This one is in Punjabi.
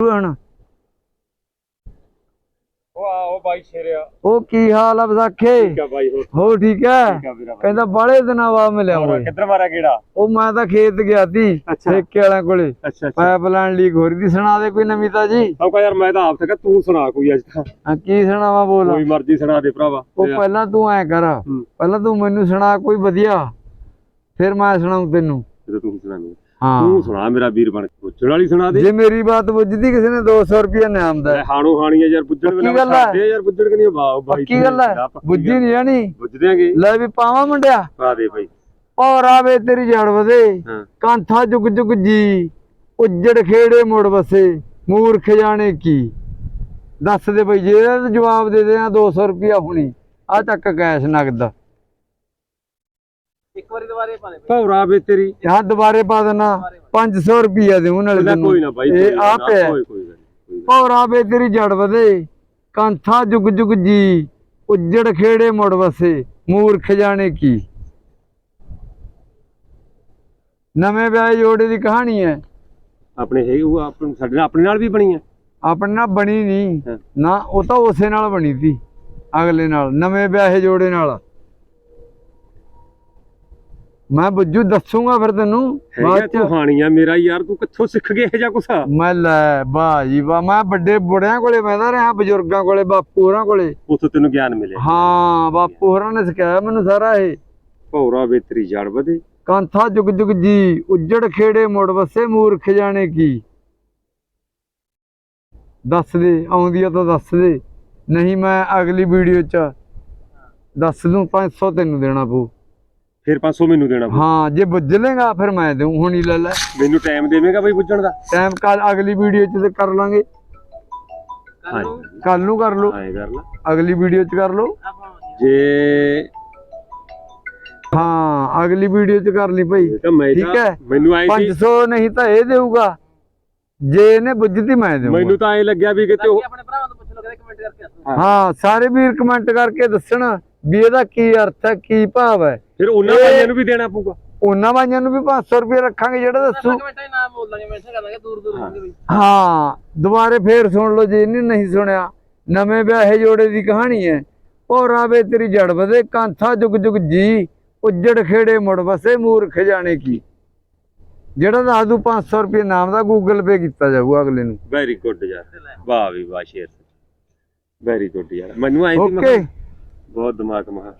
ਹੁਣ ਉਹ ਆ ਉਹ ਬਾਈ ਸ਼ੇਰਿਆ ਉਹ ਕੀ ਹਾਲ ਆ ਵਿਸਾਖੇ? ਠੀਕ ਆ ਬਾਈ ਹੋਰ ਹੋ ਠੀਕ ਆ? ਵੀਰਾ ਕਹਿੰਦਾ ਬਾਲੇ ਦਿਨਾਂ ਬਾਅਦ ਮਿਲਿਆ ਹੋਰ ਕਿੱਧਰ ਮਾਰਿਆ ਕਿਹੜਾ ਉਹ ਮੈਂ ਤਾਂ ਖੇਤ ਗਿਆ ਸੀ ਅੱਛਾ। ਠੇਕੇ ਵਾਲਿਆਂ ਕੋਲੇ। ਅੱਛਾ ਪਾਈਪਲਾਈਨ ਲੀਕ ਹੋ ਰਹੀ ਸੀ। ਸੁਣਾ ਦੇ ਕੋਈ ਨਵੀਂ ਤਾਜੀ। ਸਭ ਕਾ ਯਾਰ ਮੈਂ ਤਾਂ ਆਪ ਥਕਾ ਤੂੰ ਸੁਣਾ ਕੋਈ ਅੱਜ ਤਾਂ। ਹਾਂ ਕੀ ਸੁਣਾਵਾ ਬੋਲ। ਕੋਈ ਮਰਜ਼ੀ ਸੁਣਾ ਦੇ ਭਰਾਵਾ। ਉਹ ਪਹਿਲਾਂ ਤੂੰ ਐ ਕਰ। ਹੂੰ। ਪਹਿਲਾਂ ਤੂੰ ਮੈਨੂੰ ਸੁਣਾ ਕੋਈ ਵਧੀਆ। ਫਿਰ ਮੈਂ ਸੁਣਾਉਂ ਤੈਨੂੰ। ਜਦੋਂ ਤੂੰ ਸੁਣਾ ਮੈਨੂੰ ਹਾਂ। ਤੂੰ ਸੁਣਾ ਮੇਰਾ ਵੀਰ ਬਣ ਕੇ ਪੁੱਛਣ ਵਾਲੀ ਸੁਣਾ ਦੇ। ਜੇ ਮੇਰੀ ਬਾਤ ਬੁੱਝਦੀ ਕਿਸੇ ਨੇ 200 ਰੁਪਏ ਨਿਆਮ ਦਾ ਹਾਣੋ ਹਾਣੀ ਆ ਯਾਰ ਬੁੱਝਣ ਪੱਕੀ ਗੱਲ ਹੈ? ਦੇ ਯਾਰ ਬੁੱਝਣ ਕਿ ਨਹੀਂ? ਵਾਹ ਬਾਈ ਪੱਕੀ ਗੱਲ ਹੈ ਬੁੱਝੀ ਨਹੀਂ ਜਾਣੀ। ਬੁੱਝ ਦਿਆਂਗੇ। ਲੈ ਵੀ ਪਾਵਾਂ ਮੁੰਡਿਆ। ਪਾ ਦੇ ਬਾਈ। ਔਰ ਆਵੇ ਤੇਰੀ ਜੜ ਵਧੇ। ਹਾਂ। ਕਾਂਥਾ ਜੁਗ ਜੁਗ ਜੀ। ਉੱਜੜ ਖੇੜੇ ਮੁੜ ਵਸੇ। ਮੂਰਖ ਜਾਣੇ ਕੀ? ਦੱਸ ਦੇ ਬਈ ਜੇ ਇਹਦਾ ਤਾਂ ਜਵਾਬ ਦੇ ਦੇਣਾ 200 ਰੁਪਿਆ ਹੁਣੀ। ਆ ਚੱਕ ਕੈਸ਼ ਨਗਦ। ਇੱਕ ਵਾਰੀ ਦੁਬਾਰੇ ਪਾ ਦੇ ਭੌਰਾ ਵੇ ਤੇਰੀ ਹਾਂ ਦੁਬਾਰੇ ਪਾ ਦੇਣਾ 500 ਰੁਪਿਆ ਦੇਉ ਨਾਲੇ ਲੈ ਕੋਈ ਨਾ ਬਾਈ ਇਹ ਆ ਪਿਆ ਕੋਈ ਕੋਈ ਗੱਲ ਨੀ, ਕੋਈ ਗੱਲ ਭੌਰਾ ਵੇ ਤੇਰੀ ਜੜ ਵਧੇ ਕਾਂਥਾ ਜੁਗ ਜੁਗ ਜੀ ਉੱਜੜ ਖੇੜੇ ਮੁੜ ਵਸੇ ਮੂਰਖ ਜਾਣੇ ਕੀ। ਨਵੇਂ ਵਿਆਹ ਜੋੜੇ ਦੀ ਕਹਾਣੀ ਹੈ। ਆਪਣੇ ਹੈ ਉਹ ਆਪਣੇ ਸਾਡੇ ਨਾਲ ਆਪਣੇ ਨਾਲ ਵੀ ਬਣੀ ਆ ਆਪਣੇ ਨਾਲ ਬਣੀ ਨਹੀਂ ਹਾਂ। ਨਾ ਉਹ ਤਾਂ ਉਸੇ ਨਾਲ ਬਣੀ ਸੀ ਅਗਲੇ ਨਾਲ ਨਵੇਂ ਵਿਆਹੇ ਜੋੜੇ ਨਾਲ। ਮੈਂ ਬੱਜੂ ਦੱਸੂਗਾ ਫਿਰ ਤੈਨੂੰ। ਬਾਅਦ ਚ ਹਾਣੀਆਂ ਮੇਰਾ ਯਾਰ ਤੂੰ ਕਿੱਥੋਂ ਸਿੱਖ ਗਿਆ ਇਹ ਜਾਂ ਕੁਛ? ਮੈਂ ਲੈ ਵਾਹ ਜੀ ਵਾਹ। ਮੈਂ ਵੱਡੇ ਬੁੜਿਆਂ ਕੋਲੇ ਬਹਿਦਾ ਰਿਹਾ ਬਜ਼ੁਰਗਾਂ ਕੋਲੇ ਬਾਪੂ ਹੋਰਾਂ ਕੋਲੇ। ਉੱਥੋਂ ਤੈਨੂੰ ਗਿਆਨ ਮਿਲਿਆ। ਹਾਂ ਬਾਪੂ ਹੋਰਾਂ ਨੇ ਸਿਖਾਇਆ ਮੈਨੂੰ ਸਾਰਾ ਇਹ। ਭੌਰਾ ਵੇ ਤੇਰੀ ਜੜ ਵਧੇ। ਕਾਂਥਾ ਜੁਗ ਜੁਗ ਜੀ ਉੱਜੜ ਖੇੜੇ ਮੁੜ ਵਸੇ ਮੂਰਖ ਜਾਣੇ ਕੀ। ਦੱਸ ਦੇ ਆਉਂਦੀ ਆ ਤਾਂ ਦੱਸ ਦੇ। ਨਹੀਂ ਮੈਂ ਅਗਲੀ ਵੀਡੀਓ ਚ ਦੱਸ ਦੂੰ 500 ਤੈਨੂੰ ਦੇਣਾ ਪਊ। ਫਿਰ 500 ਮੈਨੂੰ ਦੇਣਾ ਪਊ। ਹਾਂ ਜੇ ਬੁੱਝ ਲੇਗਾ ਫਿਰ ਮੈਂ ਦੇਉ ਹੁਣੀ ਲੈ ਲੈ। ਮੈਨੂੰ ਟਾਈਮ ਦੇਵੇਂਗਾ ਬਈ ਪੁੱਛਣ ਦਾ? ਟਾਈਮ ਕੱਲ ਅਗਲੀ ਵੀਡੀਓ ਚ ਤੇ ਕਰ ਲਾਂਗੇ। ਕੱਲ ਨੂੰ ਕੱਲ ਨੂੰ ਕਰ ਲਓ। ਐਂ ਕਰ ਲਾ। ਅਗਲੀ ਵੀਡੀਓ ਚ ਕਰ ਲਓ। ਜੇ ਹਾਂ ਅਗਲੀ ਵੀਡੀਓ ਚ ਕਰ ਲਈ ਭਾਈ। ਇਹ ਤਾਂ ਮੈਂ ਠੀਕ ਤਾਂ ਹੈ। ਮੈਨੂੰ ਐ ਸੀ। 500 ਨਹੀਂ ਤਾਂ ਇਹ ਦੇਊਗਾ। ਜੇ ਇਹਨੇ ਬੁੱਝਤੀ ਮੈਂ ਦੇਊਗਾ। ਮੈਨੂੰ ਤਾਂ ਐ ਲੱਗਿਆ ਵੀ ਕਿਤੇ ਉਹ ਆਪਣੇ ਭਰਾਵਾਂ ਤੋਂ ਪੁੱਛ ਲਓ ਕਹਿੰਦੇ ਕਮੈਂਟ ਕਰਕੇ ਦੱਸੋ। ਹਾਂ ਸਾਰੇ ਵੀਰ ਕਮੈਂਟ ਕਰਕੇ ਦੱਸਣ। ਵੀ ਇਹਦਾ ਕੀ ਅਰਥ ਹੈ ਕੀ ਭਾਵ ਹੈ? ਫਿਰ ਉਹਨਾਂ ਇਹ- ਨੂੰ ਵੀ ਦੇਣਾ ਪਊਗਾ। ਉਹਨਾਂ ਬਾਈਆਂ ਨੂੰ ਵੀ 500 ਰੁਪਏ ਰੱਖਾਂਗੇ ਜਿਹੜਾ ਦੱਸੂ। ਆਪਾਂ ਕਮੈਂਟਾਂ 'ਚ ਨਾਮ ਬੋਲ ਦਾਂਗੇ ਮੈਂਸ਼ਨ ਕਰ ਦਾਂਗੇ ਦੂਰ ਦੂਰ ਹੋਣਗੇ ਬਈ। ਹਾਂ ਦੁਬਾਰੇ ਫੇਰ ਸੁਣ ਲਓ ਜੇ ਇਹਨੇ ਨਹੀਂ ਸੁਣਿਆ। ਨਵੇਂ ਵਿਆਹੇ ਜੋੜੇ ਦੀ ਕਹਾਣੀ ਹੈ ਭੋਰਾ ਵੇ ਤੇਰੀ ਜੜ ਵਧੇ ਕਾਂਥਾ ਜੁਗ ਜੁਗ ਜੀ ਉੱਜੜ ਖੇੜੇ ਮੁੜ ਵਸੇ ਮੂਰਖ ਜਾਣੇ ਕੀ। ਜਿਹੜਾ ਦੱਸ ਦੂ 500 ਰੁਪਏ ਨਾਮ ਦਾ ਗੂਗਲ ਪੇ ਕੀਤਾ ਜਾਊਗਾ ਅਗਲੇ ਨੂੰ। ਵੈਰੀ ਗੁੱਡ ਯਾਰ। ਵਾਹ ਵੀ ਵਾਹ ਸ਼ੇਰ ਵੈਰੀ ਗੁੱਡ ਯਾਰ। ਮੈਨੂੰ ਐ ਸੀ ਮੈਂ ਓਕੇ ਬਹੁਤ ਦਿਮਾਗ ਮਹਾ